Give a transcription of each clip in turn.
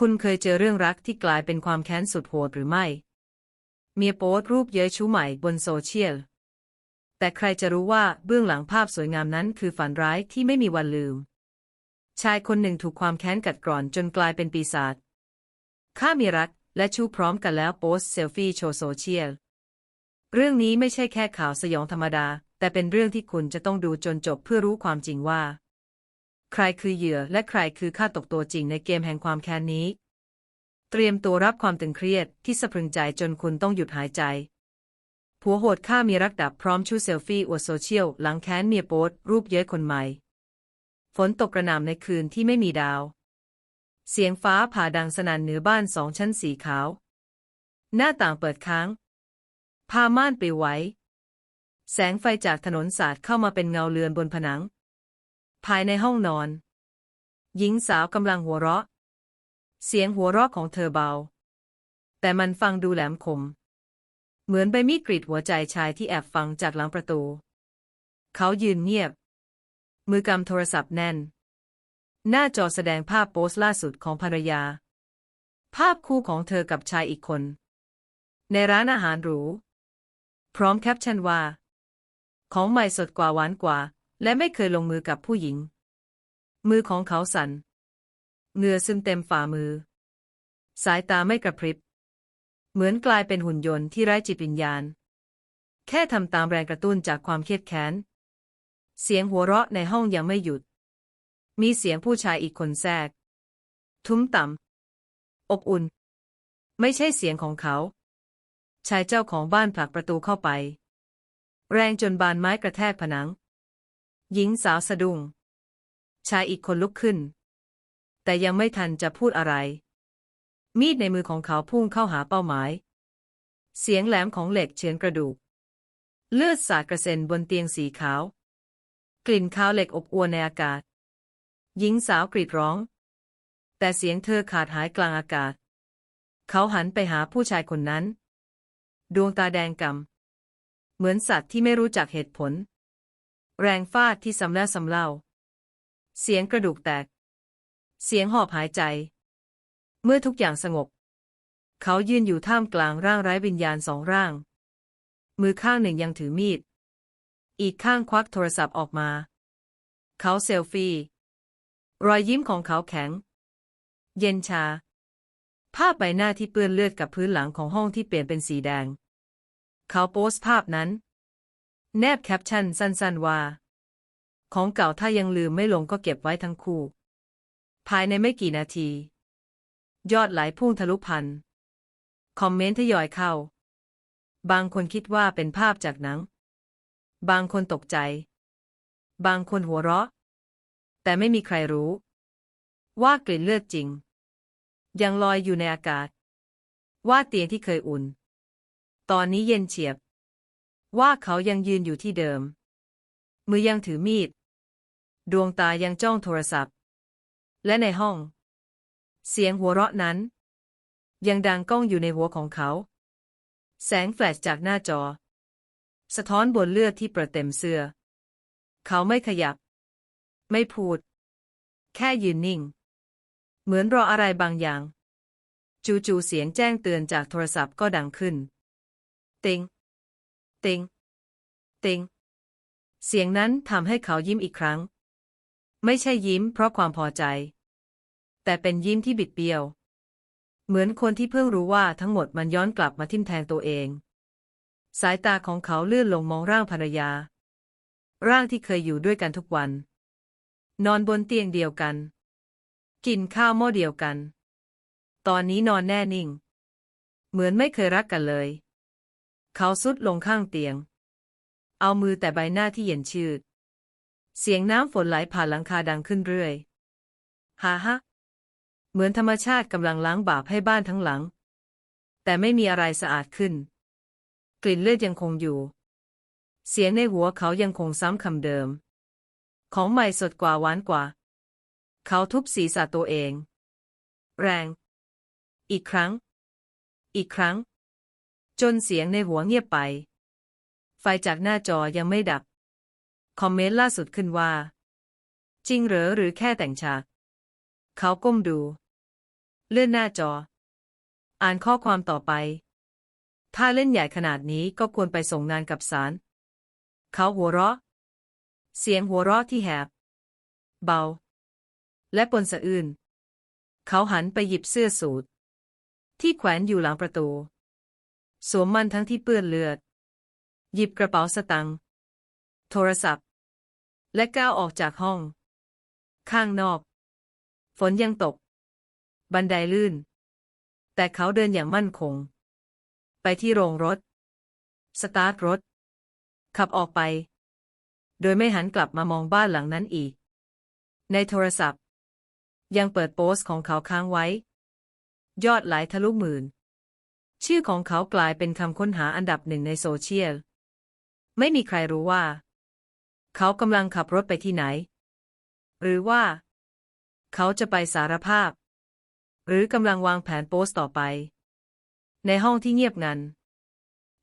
คุณเคยเจอเรื่องรักที่กลายเป็นความแค้นสุดโหดหรือไม่ เมียโป๊รูปเย้ยชู้ใหม่บนโซเชียล แต่ใครจะรู้ว่าเบื้องหลังภาพสวยงามนั้นคือฝันร้ายที่ไม่มีวันลืม ชายคนหนึ่งถูกความแค้นกัดกร่อนจนกลายเป็นปีศาจฆ่ามีรักและชู้พร้อมกันแล้วโพสเซลฟี่โชว์โซเชียล เรื่องนี้ไม่ใช่แค่ข่าวสยองธรรมดา แต่เป็นเรื่องที่คุณจะต้องดูจนจบเพื่อรู้ความจริงว่า ใครคือเหยื่อและใครคือฆาตกตัวจริงในเกมแห่งความแค้นนี้ เตรียมตัวรับความตึงเครียดที่สะพรึงใจจนคุณต้องหยุดหายใจ ผัวโหดฆ่ามีรักดับพร้อมชูเซลฟี่อวดโซเชียลหลังแค้นเมียโป๊ตรูปเย้ยคนใหม่ ฝนตกกระหน่ำในคืนที่ไม่มีดาว เสียงฟ้าผ่าดังสนั่นเหนือบ้านสองชั้นสีขาว หน้าต่างเปิดค้างผ้าม่านปลิวไหวแสงไฟจากถนนสาดเข้ามาเป็นเงาเลือนบนผนัง ภายในห้องนอน หญิงสาวกำลังหัวเราะ เสียงหัวเราะของเธอเบา แต่มันฟังดูแหลมคม เหมือนใบมีดกรีดหัวใจชายที่แอบฟังจากหลังประตู เขายืนเงียบ มือกำโทรศัพท์แน่น หน้าจอแสดงภาพโพสต์ล่าสุดของภรรยา ภาพคู่ของเธอกับชายอีกคน ในร้านอาหารหรู พร้อมแคปชั่นว่า ของใหม่สดกว่าหวานกว่า และไม่เคยลงมือกับผู้หญิง มือของเขาสัน่นเหงื่อซึมเต็มฝ่ามือ สายตาไม่กระพริบ เหมือนกลายเป็นหุ่นยนต์ที่ไร้จิตวิญญาณ แค่ทำตามแรงกระตุ้นจากความเครียดแค้น เสียงหัวเราะในห้องยังไม่หยุด มีเสียงผู้ชายอีกคนแทรก ทุ้มต่ำอบอุ่น ไม่ใช่เสียงของเขา ชายเจ้าของบ้านผลักประตูเข้าไป แรงจนบานไม้กระแทกผนัง หญิงสาวสะดุ้งชายอีกคนลุกขึ้น แต่ยังไม่ทันจะพูดอะไร มีดในมือของเขาพุ่งเข้าหาเป้าหมาย เสียงแหลมของเหล็กเฉือนกระดูก เลือดสาดกระเซ็นบนเตียงสีขาว กลิ่นคาวเหล็กอบอวนในอากาศ หญิงสาวกรีดร้อง แต่เสียงเธอขาดหายกลางอากาศ เขาหันไปหาผู้ชายคนนั้น ดวงตาแดงกำเหมือนสัตว์ที่ไม่รู้จักเหตุผล แรงฟาดที่ซ้ำแล้วซ้ำเล่า เสียงกระดูกแตก เสียงหอบหายใจ เมื่อทุกอย่างสงบ เขายืนอยู่ท่ามกลางร่างไร้วิญญาณสองร่าง มือข้างหนึ่งยังถือมีด อีกข้างควักโทรศัพท์ออกมา เขาเซลฟี่ รอยยิ้มของเขาแข็ง เย็นชา ภาพใบหน้าที่เปื้อนเลือดกับพื้นหลังของห้องที่เปลี่ยนเป็นสีแดง เขาโพสต์ภาพนั้น แนบแคปชั่นสั้นๆว่า ของเก่าถ้ายังลืมไม่ลงก็เก็บไว้ทั้งคู่ ภายในไม่กี่นาที ยอดไหลพุ่งทะลุพัน คอมเมนต์ทยอยเข้า บางคนคิดว่าเป็นภาพจากหนัง บางคนตกใจ บางคนหัวเราะ แต่ไม่มีใครรู้ ว่ากลิ่นเลือดจริง ยังลอยอยู่ในอากาศ ว่าเตียงที่เคยอุ่น ตอนนี้เย็นเฉียบ ว่าเขายังยืนอยู่ที่เดิม มือยังถือมีด ดวงตายังจ้องโทรศัพท์ และในห้อง เสียงหัวเราะนั้น ยังดังก้องอยู่ในหัวของเขา แสงแฟลชจากหน้าจอ สะท้อนบนเลือดที่ประเต็มเสื้อ เขาไม่ขยับ ไม่พูด แค่ยืนนิ่ง เหมือนรออะไรบางอย่าง จู่ๆเสียงแจ้งเตือนจากโทรศัพท์ก็ดังขึ้น ติง ติง ติง เสียงนั้นทำให้เขายิ้มอีกครั้ง ไม่ใช่ยิ้มเพราะความพอใจ แต่เป็นยิ้มที่บิดเบี้ยว เหมือนคนที่เพิ่งรู้ว่าทั้งหมดมันย้อนกลับมาทิ่มแทงตัวเอง สายตาของเขาเลื่อนลงมองร่างภรรยา ร่างที่เคยอยู่ด้วยกันทุกวัน นอนบนเตียงเดียวกัน กินข้าวหม้อเดียวกัน ตอนนี้นอนแน่นิ่ง เหมือนไม่เคยรักกันเลย เขาสุดลงข้างเตียง เอามือแต่ใบหน้าที่เย็นชืด เสียงน้ำฝนไหลผ่านหลังคาดังขึ้นเรื่อย ฮ่าฮะ เหมือนธรรมชาติกำลังล้างบาปให้บ้านทั้งหลัง แต่ไม่มีอะไรสะอาดขึ้น กลิ่นเลือดยังคงอยู่ เสียงในหัวเขายังคงซ้ำคำเดิม ของใหม่สดกว่าหวานกว่า เขาทุบศีรษะตัวเอง แรง อีกครั้ง อีกครั้ง จนเสียงในหัวเงียบไป ไฟจากหน้าจอยังไม่ดับ คอมเมนต์ล่าสุดขึ้นว่า จริงเหรอหรือแค่แต่งฉาก เขาก้มดู เลื่อนหน้าจอ อ่านข้อความต่อไป ถ้าเล่นใหญ่ขนาดนี้ก็ควรไปส่งงานกับศาลเขาหัวเราะ เสียงหัวเราะที่แหบ เบา และปนสะอื้นเขาหันไปหยิบเสื้อสูทที่แขวนอยู่หลังประตู สวมมันทั้งที่เปื้อนเลือด หยิบกระเป๋าสตังค์โทรศัพท์ และก้าวออกจากห้อง ข้างนอก ฝนยังตก บันไดลื่น แต่เขาเดินอย่างมั่นคง ไปที่โรงรถ สตาร์ทรถ ขับออกไป โดยไม่หันกลับมามองบ้านหลังนั้นอีก ในโทรศัพท์ ยังเปิดโพสต์ของเขาค้างไว้ ยอดไลค์ทะลุหมื่น ชื่อของเขากลายเป็นคำค้นหาอันดับหนึ่งในโซเชียล ไม่มีใครรู้ว่า เขากำลังขับรถไปที่ไหน หรือว่า เขาจะไปสารภาพ หรือกำลังวางแผนโพสต์ต่อไป ในห้องที่เงียบงัน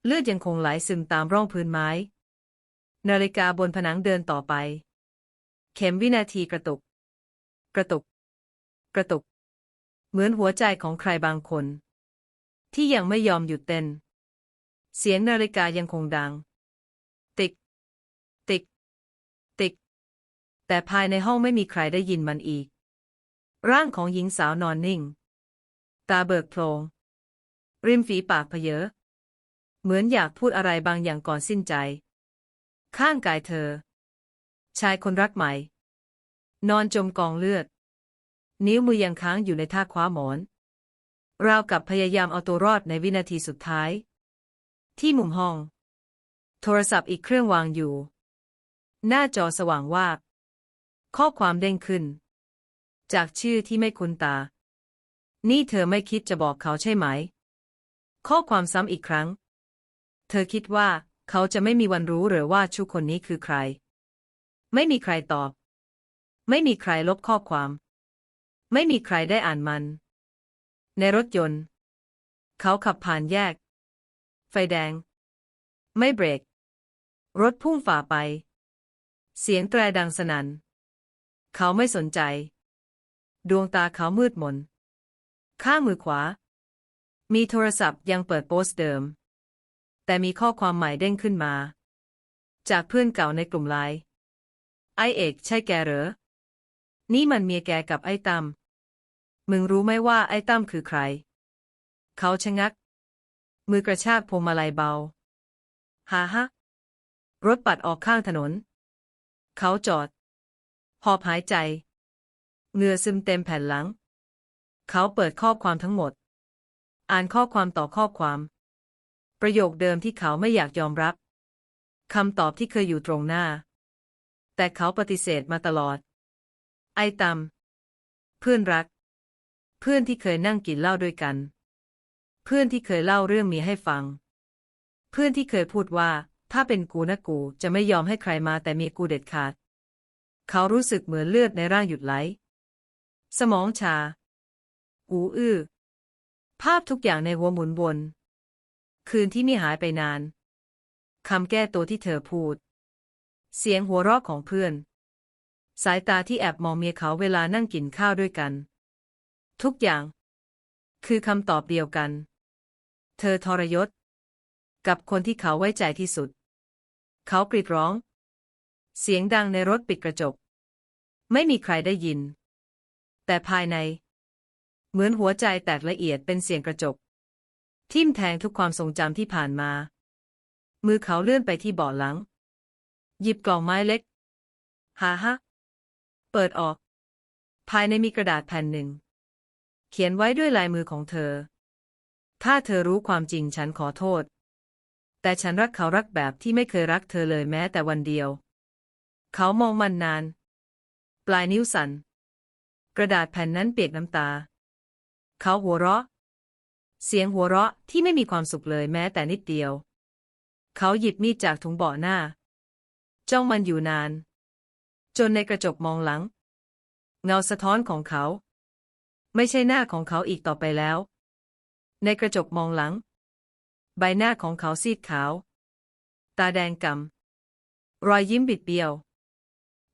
เลือดยังคงไหลซึมตามร่องพื้นไม้ นาฬิกาบนผนังเดินต่อไป เข็มวินาทีกระตุก กระตุก กระตุก เหมือนหัวใจของใครบางคน ที่ยังไม่ยอมหยุดเต้น เสียงนาฬิกายังคงดัง ติกติกติกแต่ภายในห้องไม่มีใครได้ยินมันอีก ร่างของหญิงสาวนอนนิ่ง ตาเบิกโพลงริมฝีปากเพเยอเหมือนอยากพูดอะไรบางอย่างก่อนสิ้นใจ ข้างกายเธอ ชายคนรักใหม่ นอนจมกองเลือด นิ้วมือยังค้างอยู่ในท่าคว้าหมอน ราวกับพยายามเอาตัวรอดในวินาทีสุดท้าย ที่มุมห้อง โทรศัพท์อีกเครื่องวางอยู่ หน้าจอสว่างวาบข้อความเด้งขึ้น จากชื่อที่ไม่คุ้นตา นี่เธอไม่คิดจะบอกเขาใช่ไหม ข้อความซ้ำอีกครั้ง เธอคิดว่าเขาจะไม่มีวันรู้หรือว่าชูคนนี้คือใคร ไม่มีใครตอบ ไม่มีใครลบข้อความ ไม่มีใครได้อ่านมัน ในรถยนต์ เขาขับผ่านแยก ไฟแดง ไม่เบรก รถพุ่งฝ่าไป เสียงแตรดังสนัน่น เขาไม่สนใจ ดวงตาเขามืดมน ข้างมือขวา มีโทรศัพท์ยังเปิดโพสต์เดิม แต่มีข้อความใหม่เด้งขึ้นมา จากเพื่อนเก่าในกลุ่มไลน์ไอเอกใช่แกเหรอ นี่มันเมียแกกับไอ้ตั้ม มึงรู้ไหมว่าไอ้ตั้มคือใคร เขาชะงัก มือกระชากพวงมาลัยเบาฮาฮะ รถปัดออกข้างถนน เขาจอด หอบหายใจ เหงื่อซึมเต็มแผ่นหลัง เขาเปิดข้อความทั้งหมด อ่านข้อความต่อข้อความ ประโยคเดิมที่เขาไม่อยากยอมรับคำตอบที่เคยอยู่ตรงหน้า แต่เขาปฏิเสธมาตลอด ไอ้ตำเพื่อนรัก เพื่อนที่เคยนั่งกินเหล้าด้วยกัน เพื่อนที่เคยเล่าเรื่องมีให้ฟัง เพื่อนที่เคยพูดว่า ถ้าเป็นกูนะกูจะไม่ยอมให้ใครมาแต่มีกูเด็ดขาด เขารู้สึกเหมือนเลือดในร่างหยุดไหล สมองชาหูอื้อ ภาพทุกอย่างในหัวหมุนวน คืนที่ไม่หายไปนาน คำแก้ตัวที่เธอพูด เสียงหัวเราะของเพื่อน สายตาที่แอบมองเมียเขาเวลานั่งกินข้าวด้วยกัน ทุกอย่าง คือคำตอบเดียวกัน เธอทรยศ กับคนที่เขาไว้ใจที่สุด เขากรีดร้อง เสียงดังในรถปิดกระจก ไม่มีใครได้ยิน แต่ภายใน เหมือนหัวใจแตกละเอียดเป็นเสียงกระจก ทิ่มแทงทุกความทรงจำที่ผ่านมา มือเขาเลื่อนไปที่เบาะหลัง หยิบกล่องไม้เล็ก หาฮะ เปิดออก ภายในมีกระดาษแผ่นหนึ่ง เขียนไว้ด้วยลายมือของเธอ ถ้าเธอรู้ความจริงฉันขอโทษ แต่ฉันรักเขารักแบบที่ไม่เคยรักเธอเลยแม้แต่วันเดียว เขามองมันนาน ปลายนิ้วสัน่น กระดาษแผ่นนั้นเปียกน้ำตา เขาหัวเราะ เสียงหัวเราะที่ไม่มีความสุขเลยแม้แต่นิดเดียว เขาหยิบมีดจากถุงเบาะหน้า จ้องมันอยู่นาน จนในกระจกมองหลัง เงาสะท้อนของเขา ไม่ใช่หน้าของเขาอีกต่อไปแล้ว ในกระจกมองหลัง ใบหน้าของเขาซีดขาว ตาแดงกำรอยยิ้มบิดเบี้ยว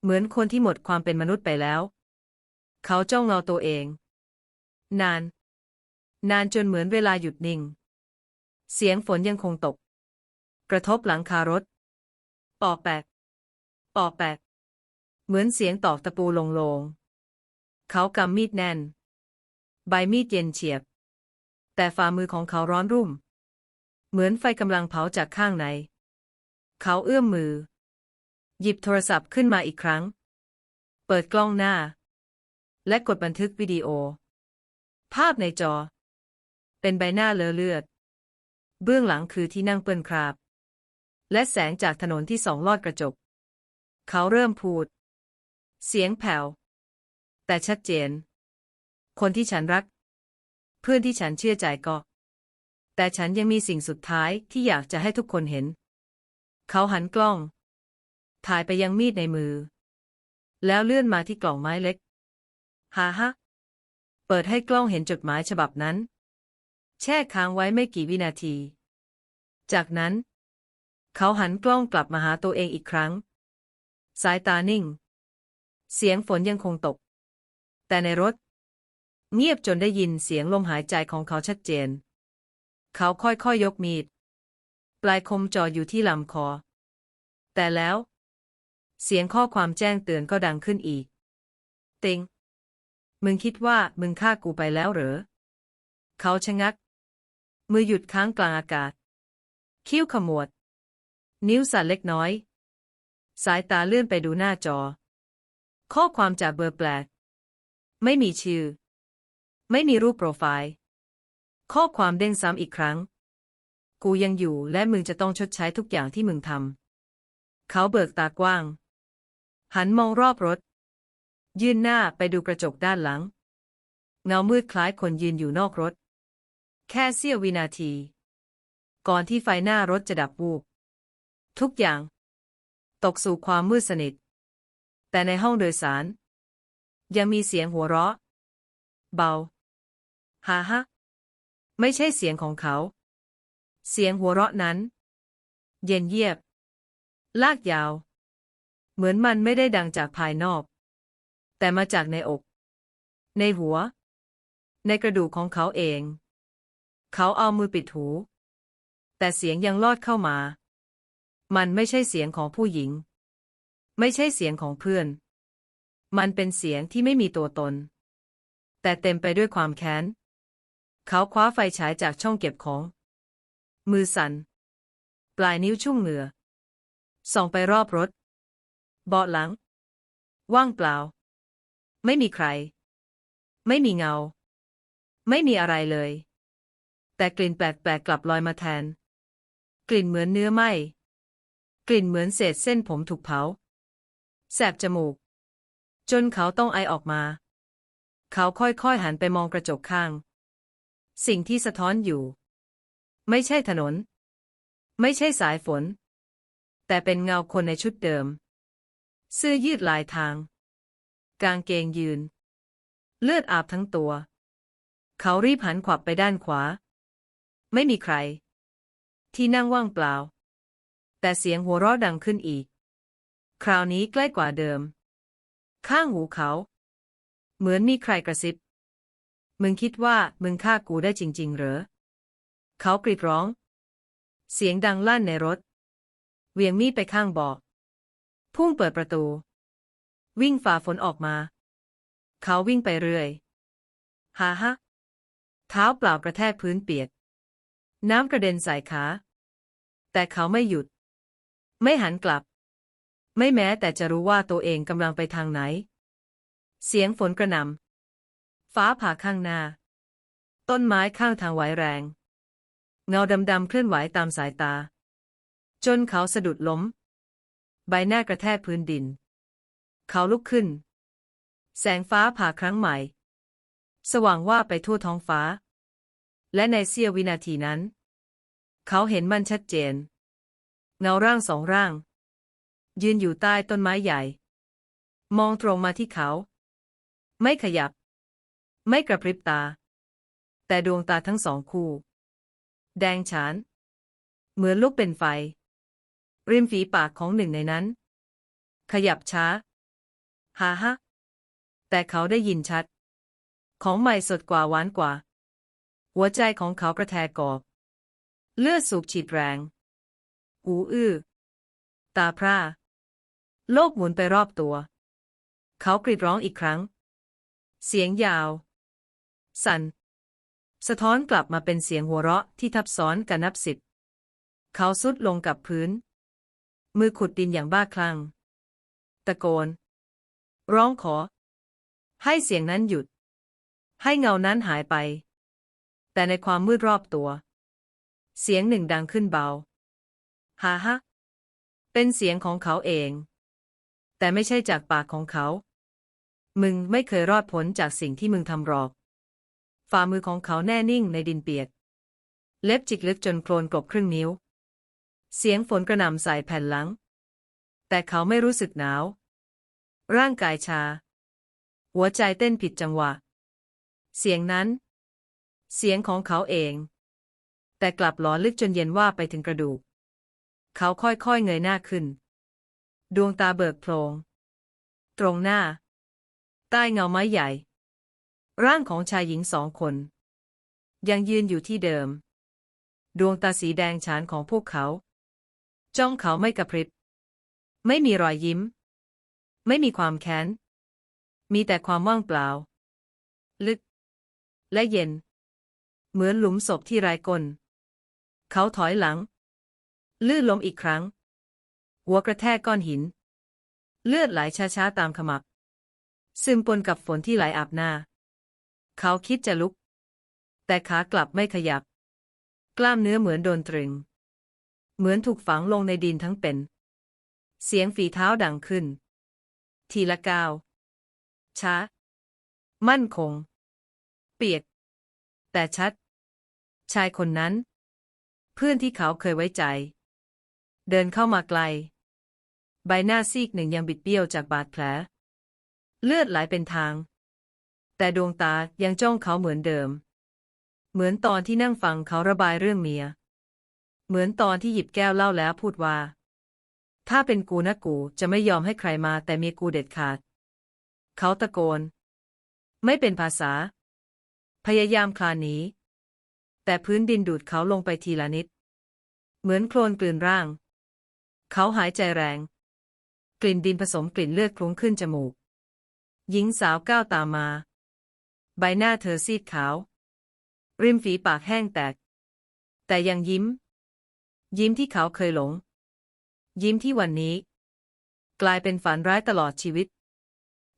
เหมือนคนที่หมดความเป็นมนุษย์ไปแล้ว เขาจ้องเงาตัวเอง นาน นานจนเหมือนเวลาหยุดนิ่ง เสียงฝนยังคงตก กระทบหลังคารถ ปอกแปก ปอกแปก เหมือนเสียงตอกตะปูลงโลง เขากำมีดแน่น ใบมีดเย็นเฉียบ แต่ฝ่ามือของเขาร้อนรุ่ม เหมือนไฟกำลังเผาจากข้างใน เขาเอื้อมมือ หยิบโทรศัพท์ขึ้นมาอีกครั้ง เปิดกล้องหน้า และกดบันทึกวิดีโอ ภาพในจอ เป็นใบหน้าเลอะเลือด เบื้องหลังคือที่นั่งเปื้อนคราบ และแสงจากถนนที่สองลอดกระจก เขาเริ่มพูด เสียงแผ่วแต่ชัดเจน คนที่ฉันรัก เพื่อนที่ฉันเชื่อใจก็ แต่ฉันยังมีสิ่งสุดท้ายที่อยากจะให้ทุกคนเห็น เขาหันกล้อง ถ่ายไปยังมีดในมือ แล้วเลื่อนมาที่กล่องไม้เล็กฮ่าฮะเปิดให้กล้องเห็นจดหมายฉบับนั้น แช่ค้างไว้ไม่กี่วินาที จากนั้น เขาหันกล้องกลับมาหาตัวเองอีกครั้ง สายตานิ่ง เสียงฝนยังคงตก แต่ในรถ เงียบจนได้ยินเสียงลมหายใจของเขาชัดเจน เขาค่อยๆยยกมีด ปลายคมจ่ออยู่ที่ลำคอ แต่แล้ว เสียงข้อความแจ้งเตือนก็ดังขึ้นอีก ติง มึงคิดว่ามึงฆ่ากูไปแล้วเหรอ เขาชะงัก มือหยุดค้างกลางอากาศ คิ้วขมวด นิ้วสั่นเล็กน้อย สายตาเลื่อนไปดูหน้าจอ ข้อความจากเบอร์แปลก ไม่มีชื่อ ไม่มีรูปโปรไฟล์ ข้อความเด้งซ้ำอีกครั้ง กูยังอยู่และมึงจะต้องชดใช้ทุกอย่างที่มึงทำ เขาเบิกตากว้าง หันมองรอบรถ ยื่นหน้าไปดูกระจกด้านหลัง เงามืดคล้ายคนยืนอยู่นอกรถ แค่เสี้ยววินาที ก่อนที่ไฟหน้ารถจะดับวูบ ทุกอย่าง ตกสู่ความมืดสนิท แต่ในห้องโดยสาร ยังมีเสียงหัวเราะ เบา ฮ่าฮะ ไม่ใช่เสียงของเขา เสียงหัวเราะนั้น เย็นเยียบ ลากยาว เหมือนมันไม่ได้ดังจากภายนอก แต่มาจากในอก ในหัว ในกระดูกของเขาเอง เขาเอามือปิดหู แต่เสียงยังลอดเข้ามา มันไม่ใช่เสียงของผู้หญิง ไม่ใช่เสียงของเพื่อนมันเป็นเสียงที่ไม่มีตัวตน แต่เต็มไปด้วยความแค้น เขาคว้าไฟฉายจากช่องเก็บของ มือสั่น ปลายนิ้วชุ่มเหงื่อ ส่องไปรอบรถ เบาะหลัง ว่างเปล่า ไม่มีใคร ไม่มีเงา ไม่มีอะไรเลย แต่กลิ่นแปลกๆกลับลอยมาแทน กลิ่นเหมือนเนื้อไหม้กลิ่นเหมือนเศษเส้นผมถูกเผา แสบจมูก จนเขาต้องไอออกมา เขาค่อยๆหันไปมองกระจกข้าง สิ่งที่สะท้อนอยู่ ไม่ใช่ถนน ไม่ใช่สายฝน แต่เป็นเงาคนในชุดเดิม เสื้อยืดลายทาง กางเกงยืน เลือดอาบทั้งตัว เขารีบหันขวับไปด้านขวา ไม่มีใคร ที่นั่งว่างเปล่า แต่เสียงหัวเราะดังขึ้นอีก คราวนี้ใกล้กว่าเดิม ข้างหูเขา เหมือนมีใครกระซิบ มึงคิดว่ามึงฆ่ากูได้จริง ๆ เหรอ เขากรีดร้อง เสียงดังลั่นในรถ เวียงมีดไปข้างบอก พุ่งเปิดประตู วิ่งฝ่าฝนออกมา เขาวิ่งไปเรื่อยฮ่าฮะเท้าเปล่ากระแทกพื้นเปียก น้ำกระเด็นใส่ขา แต่เขาไม่หยุด ไม่หันกลับ ไม่แม้แต่จะรู้ว่าตัวเองกำลังไปทางไหน เสียงฝนกระหน่ำ ฟ้าผ่าข้างหน้า ต้นไม้ข้างทางไหวแรง เงาดำๆเคลื่อนไหวตามสายตา จนเขาสะดุดล้ม ใบหน้ากระแทกพื้นดิน เขาลุกขึ้น แสงฟ้าผ่าครั้งใหม่ สว่างว่าไปทั่วท้องฟ้า และในเสี้ยววินาทีนั้น เขาเห็นมันชัดเจน เงาร่างสองร่าง ยืนอยู่ใต้ต้นไม้ใหญ่ มองตรงมาที่เขา ไม่ขยับ ไม่กระพริบตา แต่ดวงตาทั้งสองคู่ แดงฉาน เหมือนลุกเป็นไฟ ริมฝีปากของหนึ่งในนั้น ขยับช้าฮ่าฮะแต่เขาได้ยินชัด ของใหม่สดกว่าหวานกว่าหหัวใจของเขากระแทกกอบ เลือดสูบฉีดแรง หูอื้อ ตาพร่า โลกหมุนไปรอบตัว เขากรีดร้องอีกครั้ง เสียงยาว สั่น สะท้อนกลับมาเป็นเสียงหัวเราะที่ทับซ้อนกันนับสิบ เขาสุดลงกับพื้น มือขุดดินอย่างบ้าคลั่ง ตะโกน ร้องขอ ให้เสียงนั้นหยุด ให้เงานั้นหายไป แต่ในความมืดรอบตัว เสียงหนึ่งดังขึ้นเบาฮ่าฮะ เป็นเสียงของเขาเอง แต่ไม่ใช่จากปากของเขา มึงไม่เคยรอดพ้นจากสิ่งที่มึงทำหรอก ฝ่ามือของเขาแน่นิ่งในดินเปียก เล็บจิกลึกจนโคลนกลบครึ่งนิ้ว เสียงฝนกระหน่ำใส่แผ่นหลัง แต่เขาไม่รู้สึกหนาว ร่างกายชา หัวใจเต้นผิดจังหวะ เสียงนั้น เสียงของเขาเอง แต่กลับหลอนลึกจนเย็นว่าไปถึงกระดูก เขาค่อยๆเงยหน้าขึ้น ดวงตาเบิกโพลงตรงหน้า ใต้เงาไม้ใหญ่ ร่างของชายหญิงสองคน ยังยืนอยู่ที่เดิม ดวงตาสีแดงฉานของพวกเขา จ้องเขาไม่กระพริบ ไม่มีรอยยิ้ม ไม่มีความแค้น มีแต่ความว่างเปล่า ลึก และเย็น เหมือนหลุมศพที่ไร้กลเขาถอยหลัง ลื่นล้มอีกครั้ง หัวกระแทกก้อนหิน เลือดไหลช้าๆตามขมับ ซึมปนกับฝนที่ไหลอาบหน้า เขาคิดจะลุก แต่ขากลับไม่ขยับ กล้ามเนื้อเหมือนโดนตรึง เหมือนถูกฝังลงในดินทั้งเป็น เสียงฝีเท้าดังขึ้น ทีละก้าวช้า มั่นคง เปียก แต่ชัด ชายคนนั้น เพื่อนที่เขาเคยไว้ใจ เดินเข้ามาไกล ใบหน้าซีกหนึ่งยังบิดเบี้ยวจากบาดแผล เลือดไหลเป็นทาง แต่ดวงตายังจ้องเขาเหมือนเดิม เหมือนตอนที่นั่งฟังเขาระบายเรื่องเมีย เหมือนตอนที่หยิบแก้วเหล้าแล้วพูดว่า ถ้าเป็นกูนะกูจะไม่ยอมให้ใครมาแต่เมียกูเด็ดขาด เขาตะโกน ไม่เป็นภาษา พยายามคลานหนีแต่พื้นดินดูดเขาลงไปทีละนิด เหมือนโคลนกลืนร่าง เขาหายใจแรง กลิ่นดินผสมกลิ่นเลือดคลุ้งขึ้นจมูก หญิงสาวก้าวตามมา ใบหน้าเธอซีดขาว ริมฝีปากแห้งแตก แต่ยังยิ้ม ยิ้มที่เขาเคยหลง ยิ้มที่วันนี้ กลายเป็นฝันร้ายตลอดชีวิต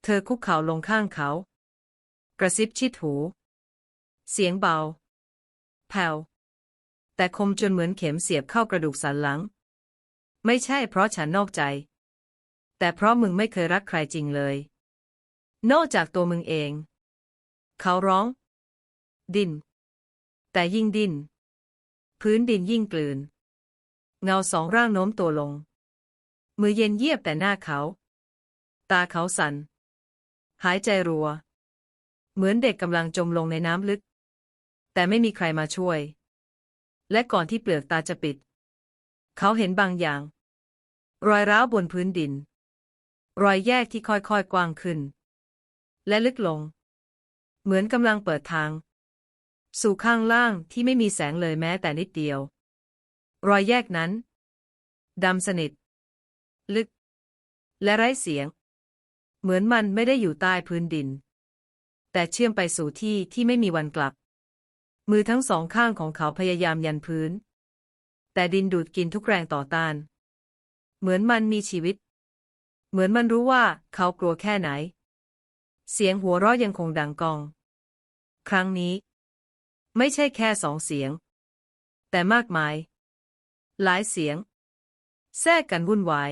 เธอคุกเข่าลงข้างเขา กระซิบชิดหู เสียงเบา แผ่วแต่คมจนเหมือนเข็มเสียบเข้ากระดูกสันหลัง ไม่ใช่เพราะฉันนอกใจ แต่เพราะมึงไม่เคยรักใครจริงเลย นอกจากตัวมึงเอง เขาร้อง ดิน แต่ยิ่งดิน พื้นดินยิ่งกลืน เงาสองร่างโน้มตัวลง มือเย็นเยียบแต่หน้าเขา ตาเขาสัน่น หายใจรัว เหมือนเด็กกำลังจมลงในน้ำลึก แต่ไม่มีใครมาช่วย และก่อนที่เปลือกตาจะปิด เขาเห็นบางอย่าง รอยร้าวบนพื้นดิน รอยแยกที่ค่อยๆกว้างขึ้น และลึกลง เหมือนกำลังเปิดทาง สู่ข้างล่างที่ไม่มีแสงเลยแม้แต่นิดเดียว รอยแยกนั้นดำสนิท ลึก และไร้เสียง เหมือนมันไม่ได้อยู่ใต้พื้นดิน แต่เชื่อมไปสู่ที่ที่ไม่มีวันกลับ มือทั้งสองข้างของเขาพยายามยันพื้น แต่ดินดูดกินทุกแรงต่อต้าน เหมือนมันมีชีวิต เหมือนมันรู้ว่าเขากลัวแค่ไหน เสียงหัวเราะยังคงดังกอง ครั้งนี้ ไม่ใช่แค่สองเสียง แต่มากมาย หลายเสียง แทรกกันวุ่นวาย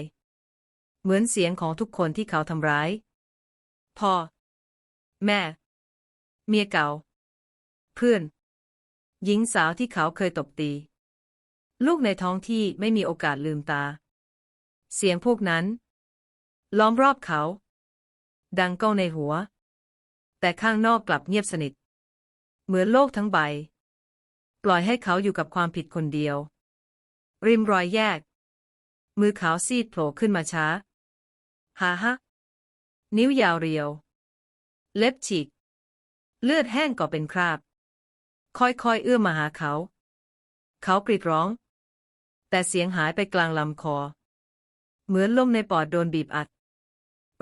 เหมือนเสียงของทุกคนที่เขาทำร้าย พ่อ แม่ เมียเก่า เพื่อน หญิงสาวที่เขาเคยตบตี ลูกในท้องที่ไม่มีโอกาสลืมตา เสียงพวกนั้น ล้อมรอบเขา ดังก้องในหัวแต่ข้างนอกกลับเงียบสนิท เหมือนโลกทั้งใบ ปล่อยให้เขาอยู่กับความผิดคนเดียว ริมรอยแยก มือขาวซีดโผล่ขึ้นมาช้าฮาฮะนิ้วยาวเรียว เล็บฉีก เลือดแห้งก่อเป็นคราบ ค่อยๆเอื้อมมาหาเขา เขากรีดร้อง แต่เสียงหายไปกลางลำคอ เหมือนลมในปอดโดนบีบอัด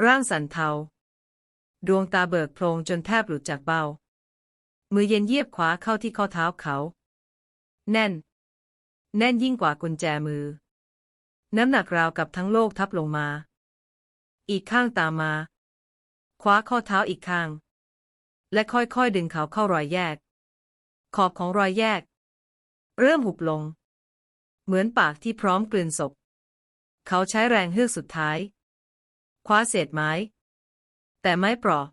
ร่างสั่นเทา ดวงตาเบิกโพลงจนแทบหลุดจากเบ้า มือเย็นเยียบขวาเข้าที่ข้อเท้าเขา แน่น แน่นยิ่งกว่ากุญแจมือ น้ำหนักราวกับทั้งโลกทับลงมา อีกข้างตามมาคว้าข้อเท้าอีกข้าง และค่อยๆดึงเขาเข้ารอยแยก ขอบของรอยแยก เริ่มหุบลง เหมือนปากที่พร้อมกลืนศพ เขาใช้แรงเฮือกสุดท้าย คว้าเศษไม้ แต่ไม้ปราะ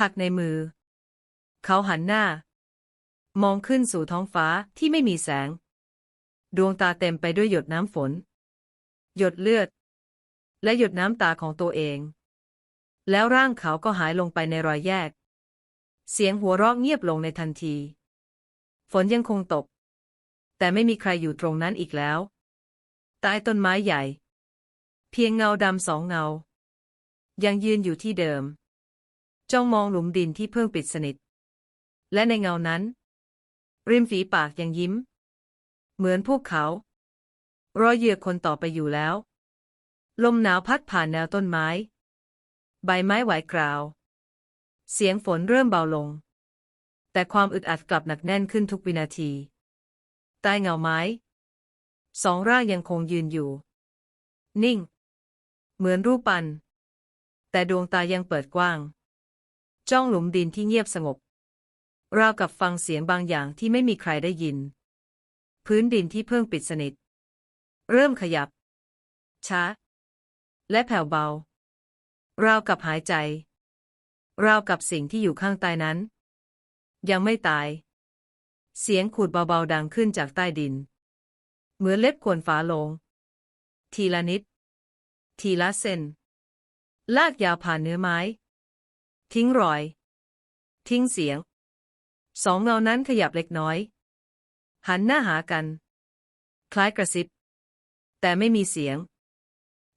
หักในมือ เขาหันหน้า มองขึ้นสู่ท้องฟ้าที่ไม่มีแสง ดวงตาเต็มไปด้วยหยดน้ำฝน หยดเลือด และหยดน้ำตาของตัวเอง แล้วร่างเขาก็หายลงไปในรอยแยก เสียงหัวเราะเงียบลงในทันที ฝนยังคงตก แต่ไม่มีใครอยู่ตรงนั้นอีกแล้วใต้ต้นไม้ใหญ่ เพียงเงาดำสองเงา ยังยืนอยู่ที่เดิมจ้องมองหลุมดินที่เพิ่งปิดสนิท และในเงานั้น ริมฝีปากยังยิ้ม เหมือนพวกเขา รอเหยื่อคนต่อไปอยู่แล้ว ลมหนาวพัดผ่านแนวต้นไม้ ใบไม้ไหวกราว เสียงฝนเริ่มเบาลง แต่ความอึดอัดกลับหนักแน่นขึ้นทุกวินาที ใต้เงาไม้ สองร่างยังคงยืนอยู่ นิ่ง เหมือนรูปปั้นแต่ดวงตายังเปิดกว้าง จ้องหลุมดินที่เงียบสงบ ราวกับฟังเสียงบางอย่างที่ไม่มีใครได้ยิน พื้นดินที่เพิ่งปิดสนิท เริ่มขยับ ช้า และแผ่วเบา ราวกับหายใจ ราวกับสิ่งที่อยู่ข้างใต้นั้น ยังไม่ตาย เสียงขูดเบาๆดังขึ้นจากใต้ดิน เหมือนเล็บขวนฝาลง ทีละนิด ทีละเส้น ลากยาวผ่านเนื้อไม้ ทิ้งรอย ทิ้งเสียง สองเงานั้นขยับเล็กน้อย หันหน้าหากัน คล้ายกระซิบ แต่ไม่มีเสียง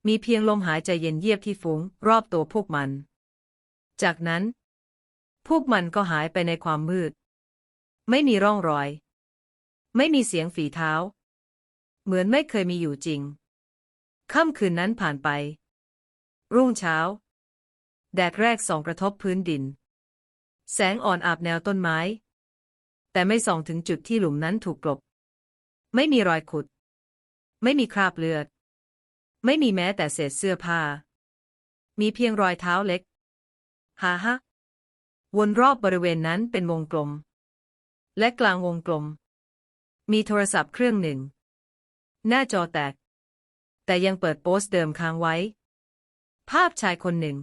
มีเพียงลมหายใจเย็นเยียบที่ฟุ้งรอบตัวพวกมัน จากนั้น พวกมันก็หายไปในความมืด ไม่มีร่องรอย ไม่มีเสียงฝีเท้า เหมือนไม่เคยมีอยู่จริง ค่ำคืนนั้นผ่านไป รุ่งเช้า แดดแรกส่องกระทบพื้นดิน แสงอ่อนอาบแนวต้นไม้ แต่ไม่ส่องถึงจุดที่หลุมนั้นถูกกลบ ไม่มีรอยขุด ไม่มีคราบเลือด ไม่มีแม้แต่เศษเสื้อผ้า มีเพียงรอยเท้าเล็ก ฮ่าฮะ วนรอบบริเวณนั้นเป็นวงกลม และกลางวงกลม มีโทรศัพท์เครื่องหนึ่ง หน้าจอแตก แต่ยังเปิดโปสต์เดิมค้างไว้ ภาพชายคนหนึ่ง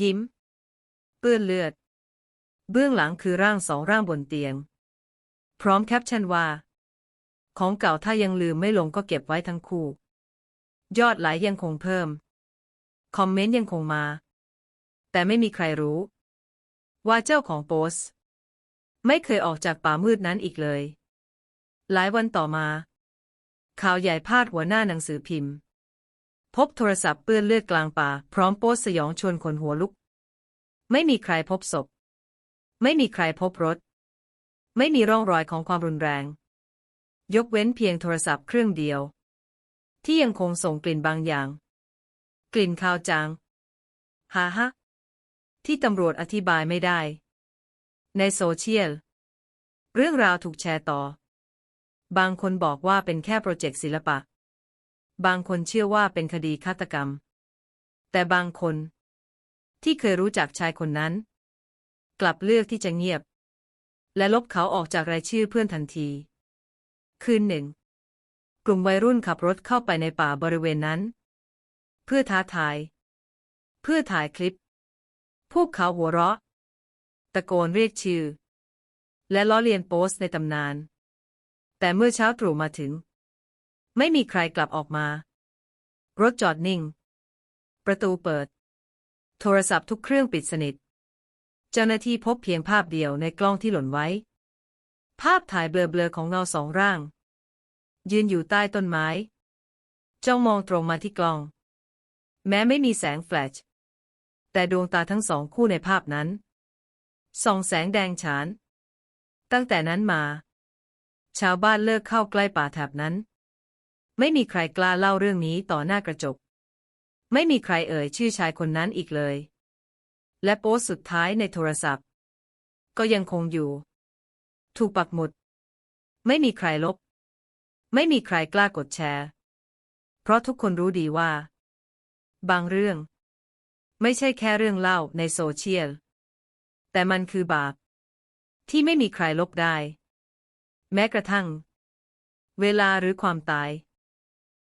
ยิ้ม เปื้อนเลือด เบื้องหลังคือร่างสองร่างบนเตียง พร้อมแคปชั่นว่า ของเก่าถ้ายังลืมไม่ลงก็เก็บไว้ทั้งคู่ ยอดไลค์ยังคงเพิ่ม คอมเมนต์ยังคงมา แต่ไม่มีใครรู้ ว่าเจ้าของโพสต์ไม่เคยออกจากป่ามืดนั้นอีกเลย หลายวันต่อมา ข่าวใหญ่พาดหัวหน้าหนังสือพิมพ์ พบโทรศัพท์เปื้อนเลือดกลางป่า พร้อมโพสต์สยองชวนคนหัวลุก ไม่มีใครพบศพ ไม่มีใครพบรถ ไม่มีร่องรอยของความรุนแรง ยกเว้นเพียงโทรศัพท์เครื่องเดียว ที่ยังคงส่งกลิ่นบางอย่าง กลิ่นคาวจางฮาฮะที่ตำรวจอธิบายไม่ได้ ในโซเชียล เรื่องราวถูกแชร์ต่อ บางคนบอกว่าเป็นแค่โปรเจกต์ศิลปะ บางคนเชื่อว่าเป็นคดีฆาตกรรม แต่บางคน ที่เคยรู้จักชายคนนั้น กลับเลือกที่จะเงียบ และลบเขาออกจากรายชื่อเพื่อนทันที คืนหนึ่ง กลุ่มวัยรุ่นขับรถเข้าไปในป่าบริเวณนั้น เพื่อท้าทาย เพื่อถ่ายคลิป พวกเขาหัวเราะ ตะโกนเรียกชื่อ และล้อเลียนโพสในตำนาน แต่เมื่อเช้าตรู่มาถึง ไม่มีใครกลับออกมา รถจอดนิ่ง ประตูเปิด โทรศัพท์ทุกเครื่องปิดสนิท เจ้าหน้าที่พบเพียงภาพเดียวในกล้องที่หล่นไว้ ภาพถ่ายเบลอๆของเงาสองร่าง ยืนอยู่ใต้ต้นไม้ จ้องมองตรงมาที่กล้อง แม้ไม่มีแสงแฟลช แต่ดวงตาทั้งสองคู่ในภาพนั้น ส่องแสงแดงฉาน ตั้งแต่นั้นมา ชาวบ้านเลิกเข้าใกล้ป่าแถบนั้น ไม่มีใครกล้าเล่าเรื่องนี้ต่อหน้ากระจก ไม่มีใครเอ่ยชื่อชายคนนั้นอีกเลย และโพสสุดท้ายในโทรศัพท์ ก็ยังคงอยู่ ถูกปักหมุด ไม่มีใครลบ ไม่มีใครกล้ากดแชร์ เพราะทุกคนรู้ดีว่า บางเรื่อง ไม่ใช่แค่เรื่องเล่าในโซเชียล แต่มันคือบาป ที่ไม่มีใครลบได้ แม้กระทั่ง เวลาหรือความตาย